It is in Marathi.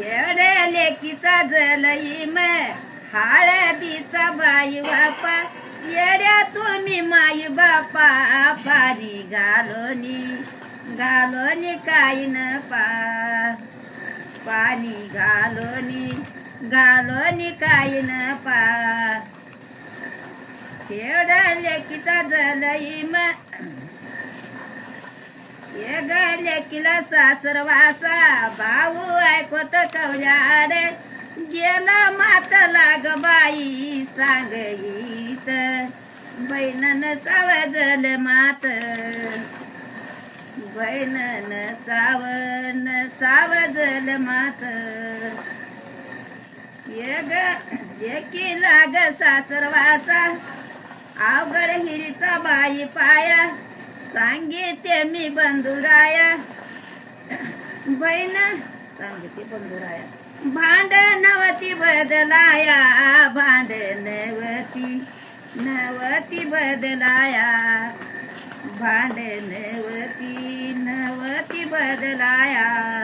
येडे लेकीचा जलई मग हळदीचा बाई बापा येड्या तुम्ही माई बापा पाणी घालोनी घालोनी काही न पा. पाणी घालोनी घालोनी काही न पा. येड्या लेकीचा जलई मग ये ग लेकीला सासर वासा भाऊ ऐकत कवल्याड गेला मात लाग बाई सांगईत बहिणन सावजल मात. बहिणन सावन सावजल मात. ये ग एकी लाग सासरवासा. अवघड हिरीचा बाई पाया. सांगिते मी बंधुराया. बहीण सांगिते बंधुराया. भांड नवती बदलाया भांड नवती नवती बदलाया. भांड नवती नवती बदलाया.